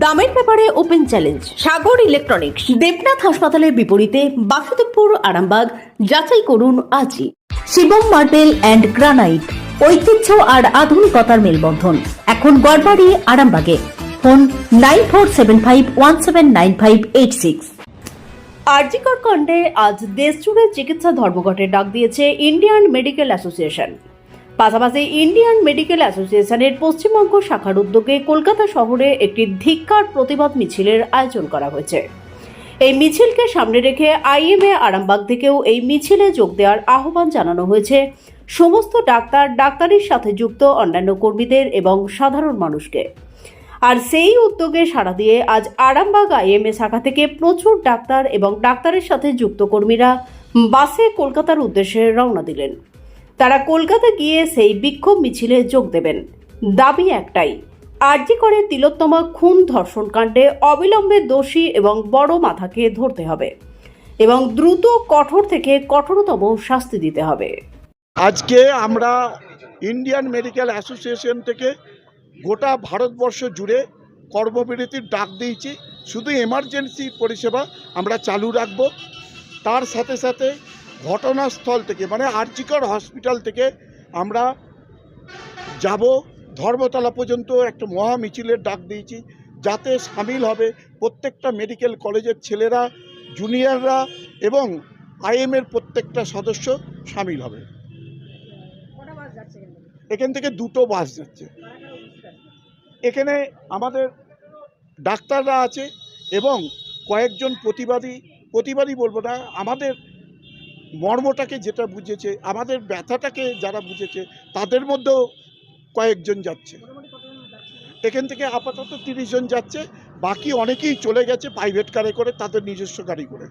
দামের ব্যাপারে open challenge, Sagar electronics, Debnath হাসপাতালের বিপরীতে বাসুদেবপুর, আরামবাগ, যাচাই করুন আজই। শিবম মার্বেল অ্যান্ড গ্রানাইট, ঐতিহ্য আর আধুনিকতার মেলবন্ধন। এখন গড়বাড়ি, আরামবাগে। Phone nine four seven five one seven nine five eight six. RG Kar কাণ্ডে আজ দেশজুড়ে চিকিৎসা ধর্মঘটের ডাক দিয়েছে ইন্ডিয়ান মেডিকেল অ্যাসোসিয়েশন। পাশাপাশি ইন্ডিয়ান মেডিকেল অ্যাসোসিয়েশনের পশ্চিমবঙ্গ শাখার উদ্যোগে কলকাতা শহরে একটি ধিক্কার প্রতিবাদ মিছিলের আয়োজন করা হয়েছে। এই মিছিলকে সামনে রেখে আইএমএ আরামবাগ থেকেও এই মিছিলে যোগ দেওয়ার আহ্বান জানানো হয়েছে। সমস্ত ডাক্তার ডাক্তারির সাথে যুক্ত অন্যান্য কর্মীদের এবং সাধারণ মানুষকে। আর সেই উদ্যোগে সাড়া দিয়ে আজ আরামবাগ আইএমএ শাখা থেকে প্রচুর ডাক্তার এবং ডাক্তারের সাথে যুক্ত কর্মীরা বাসে কলকাতার উদ্দেশ্যে রওনা দিলেন। তারা কলকাতা গিয়ে সেই বিক্ষোভ মিছিলে যোগ দেবেন। দাবি একটাই, আরজি করে তিলোত্তমা খুন ধর্ষণ কাণ্ডে অবিলম্বে দোষী এবং বড় মাথাকে ধরতে হবে এবং দ্রুত কঠোর থেকে কঠোরতম শাস্তি দিতে হবে। আজকে আমরা ইন্ডিয়ান মেডিকেল অ্যাসোসিয়েশন থেকে গোটা ভারতবর্ষ জুড়ে কর্মবিরতির ডাক দিয়েছি। শুধু এমার্জেন্সি পরিষেবা আমরা চালু রাখব। তার সাথে সাথে ঘটনাস্থল থেকে মানে আরজিকর হসপিটাল থেকে আমরা যাব। ধর্মতলা পর্যন্ত একটা মহা মিছিলের ডাক দিয়েছি, যাতে সামিল হবে প্রত্যেকটা মেডিকেল কলেজের ছেলেরা, জুনিয়ররা এবং আইএমের প্রত্যেকটা সদস্য সামিল হবে। এখান থেকে দুটো বাস যাচ্ছে। এখানে আমাদের ডাক্তাররা আছে এবং কয়েকজন প্রতিবাদী প্রতিবাদী বলব না, আমাদের মর্মটাকে যেটা বুঝেছে, আমাদের ব্যথাটাকে যারা বুঝেছে, তাদের মধ্যেও কয়েকজন যাচ্ছে। এখান থেকে আপাতত তিরিশ জন যাচ্ছে, বাকি অনেকেই চলে গেছে প্রাইভেট কারে করে, তাদের নিজস্ব গাড়ি করে।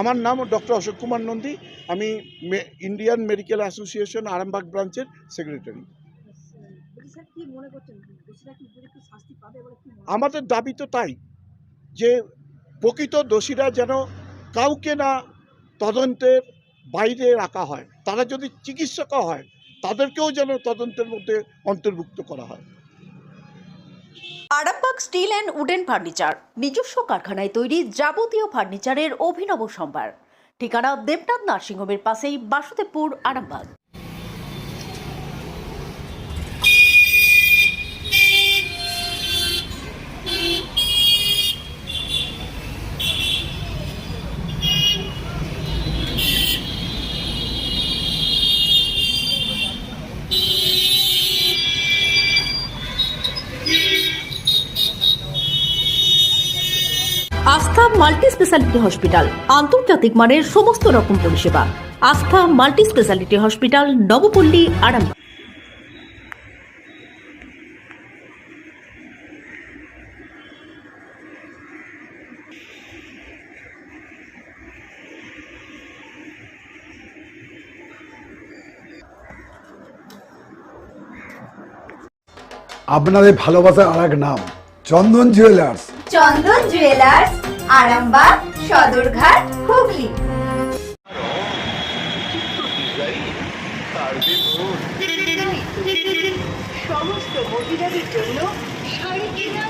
আমার নাম ডক্টর অশোক কুমার নন্দী, আমি ইন্ডিয়ান মেডিকেল অ্যাসোসিয়েশন আরামবাগ ব্রাঞ্চের সেক্রেটারি আমাদের দাবি তো তাই, যে প্রকৃত দোষীরা যেন কাউকে না তদন্তের বাইরে রাখা হয়, তারা যদি চিকিৎসকও হয়, তাদেরকেও যেন তদন্তের মধ্যে অন্তর্ভুক্ত করা হয়। Arambagh steel and wooden furniture, নিজস্ব কারখানায় তৈরি যাবতীয় ফার্নিচারের অভিনব সম্ভার। ঠিকানা দেবনাথ নার্সিংহোমের পাশেই বাসুদেবপুর, আরামবাগ। আস্থা মাল্টি স্পেশালিটি হসপিটাল। আন্তর্জাতিক মানের সমস্ত রকম পরিষেবা। Astha multi speciality hospital, Nabapalli, Arambagh. আপনাদের ভালোবাসার আর এক নাম, চন্দন জুয়েলার্স চন্দন জুয়েলার্স আরামবাগ সদরঘাট হুগলি। সমস্ত মহিলাদের জন্য শাড়ি কেনার